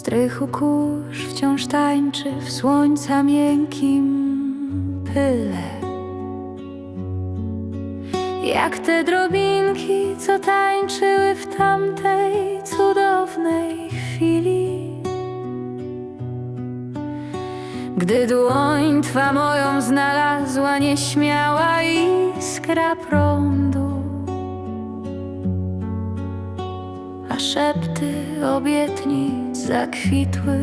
Strychu kurz wciąż tańczy w słońca miękkim pyle. Jak te drobinki, co tańczyły w tamtej cudownej chwili. Gdy dłoń Twa moją znalazła nieśmiała iskra prądu. A szepty obietnic zakwitły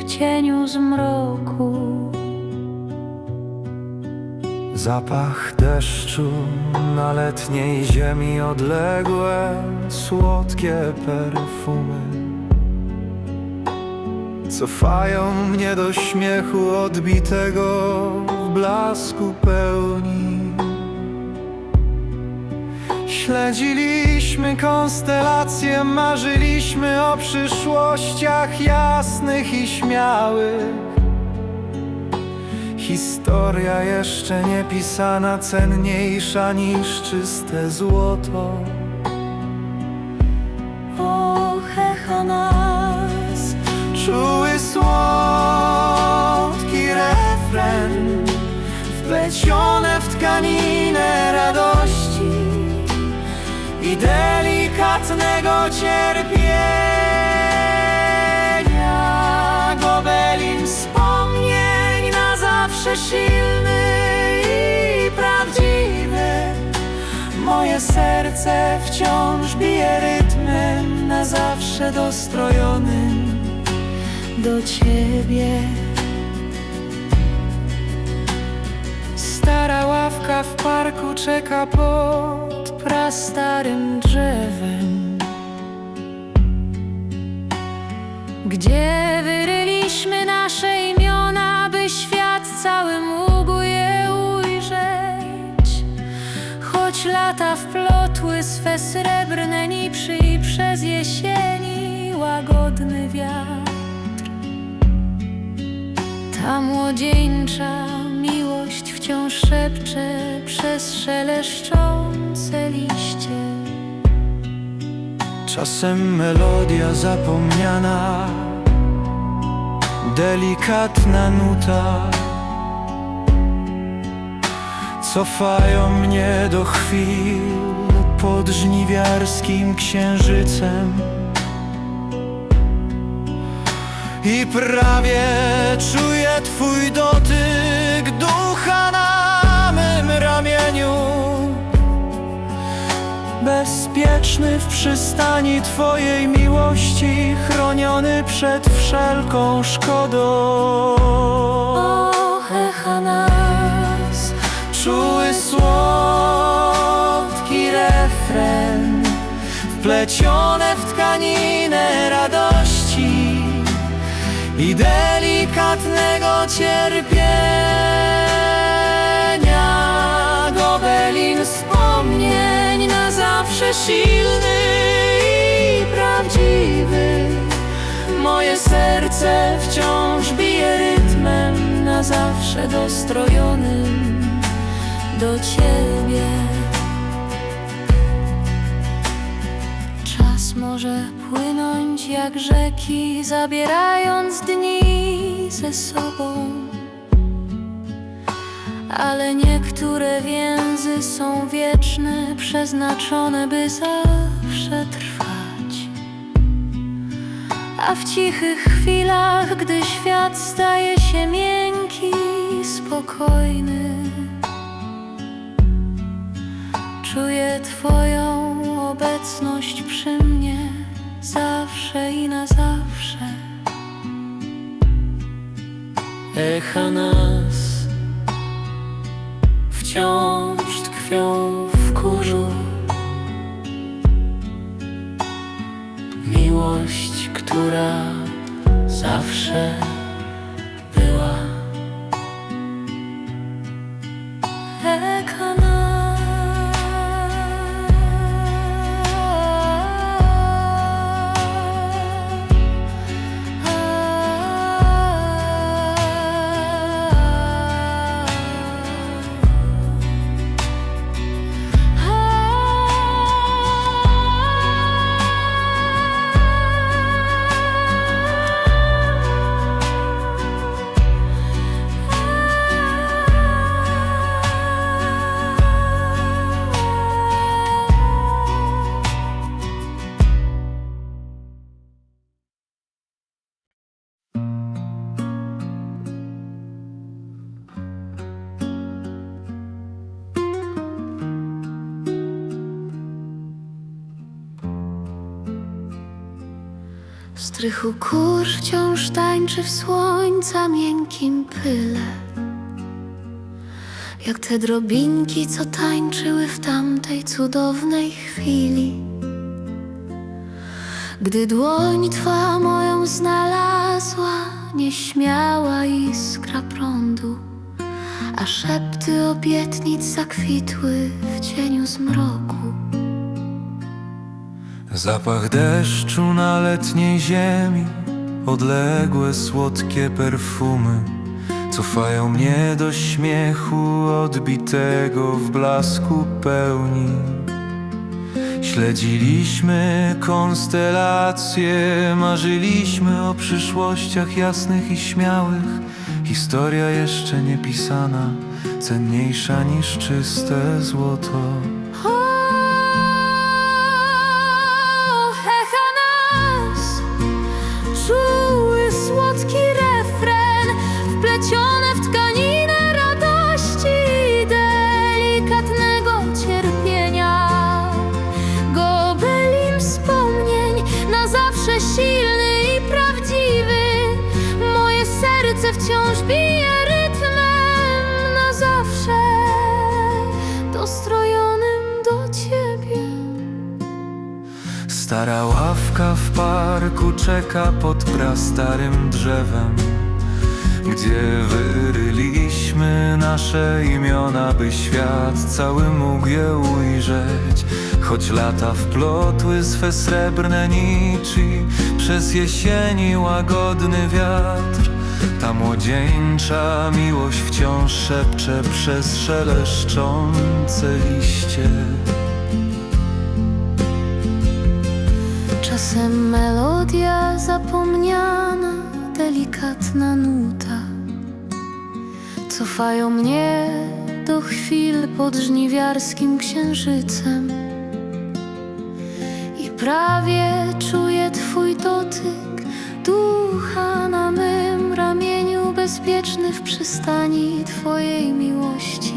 w cieniu zmroku. Zapach deszczu na letniej ziemi odległe, słodkie perfumy Cofają mnie do śmiechu odbitego w blasku pełni Śledziliśmy konstelacje, marzyliśmy o przyszłościach jasnych i śmiałych Historia jeszcze nie pisana, cenniejsza niż czyste złoto. Och, echa nas Czuły słodki refren, wplecione w tkaninę delikatnego cierpienia. Gobelin wspomnień na zawsze silny i prawdziwy. Moje serce wciąż bije rytmem na zawsze dostrojonym do ciebie. Stara ławka w parku czeka pod prastarym drzewem, gdzie wyryliśmy nasze imiona, by świat cały mógł je ujrzeć. Choć lata wplotły swe srebrne nipszy i przez jesieni łagodny wiatr. Ta młodzieńcza miłość wciąż szepcze przez szeleszczące Czasem melodia zapomniana, delikatna nuta. Cofają mnie do chwil pod żniwiarskim księżycem. I prawie czuję Twój dotyk ducha na Bezpieczny w przystani Twojej miłości, chroniony przed wszelką szkodą. Och, echa nas Czuły słodki refren, wplecione w tkaninę radości i delikatnego cierpienia. Silny i prawdziwy. Moje serce wciąż bije rytmem na zawsze dostrojonym do ciebie. Czas może płynąć jak rzeki, zabierając dni ze sobą. Ale niektóre więzy są wieczne, przeznaczone, by zawsze trwać. A w cichych chwilach, gdy świat staje się miękki, spokojny, czuję Twoją obecność przy mnie zawsze i na zawsze. Echa nas wciąż tkwią w kurzu. Miłość, która zawsze Strychu kurz wciąż tańczy w słońca miękkim pyle. Jak te drobinki, co tańczyły w tamtej cudownej chwili. Gdy dłoń Twa moją znalazła Nieśmiała iskra prądu A szepty obietnic zakwitły w cieniu zmroku Zapach deszczu na letniej ziemi, odległe słodkie perfumy cofają mnie do śmiechu odbitego w blasku pełni. Śledziliśmy konstelacje, marzyliśmy o przyszłościach jasnych i śmiałych. Historia jeszcze nie pisana, cenniejsza niż czyste złoto. Zawsze silny i prawdziwy. Moje serce wciąż bije rytmem na zawsze Dostrojonym do Ciebie. Stara ławka w parku czeka pod prastarym drzewem Gdzie wyryliśmy nasze imiona, by świat cały mógł je ujrzeć? Choć lata wplotły swe srebrne nici Przez jesieni łagodny wiatr. Ta młodzieńcza miłość wciąż szepcze przez szeleszczące liście. Czasem melodia zapomniana, delikatna nuta Cofają mnie do chwil pod żniwiarskim księżycem. I prawie czuję Twój dotyk Ducha na mym ramieniu Bezpieczny w przystani Twojej miłości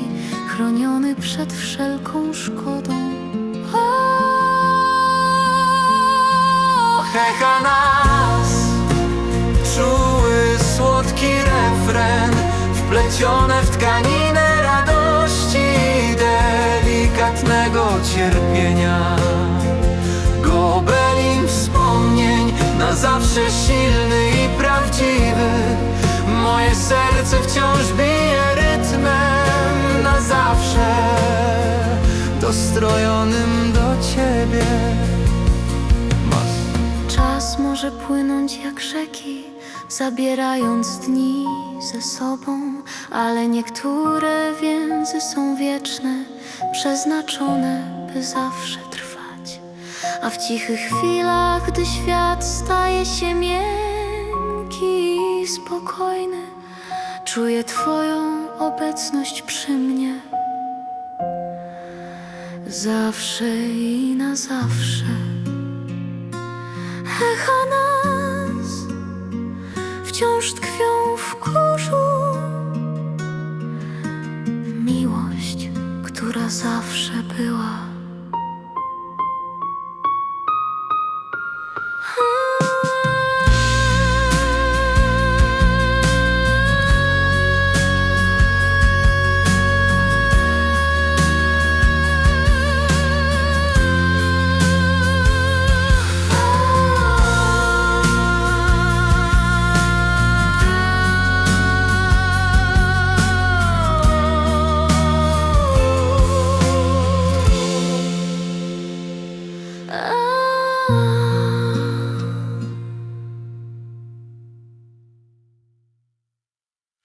Chroniony przed wszelką szkodą. O, Hecha Wplecione w tkaninę radości i Delikatnego cierpienia. Gobelim wspomnień Na zawsze silny i prawdziwy. Moje serce wciąż bije rytmem Na zawsze Dostrojonym do Ciebie. Czas może płynąć jak rzeki, zabierając dni ze sobą, ale niektóre więzy są wieczne, przeznaczone, by zawsze trwać. A w cichych chwilach, gdy świat staje się miękki i spokojny, czuję Twoją obecność przy mnie. Zawsze i na zawsze. Echa nas wciąż tkwią huh?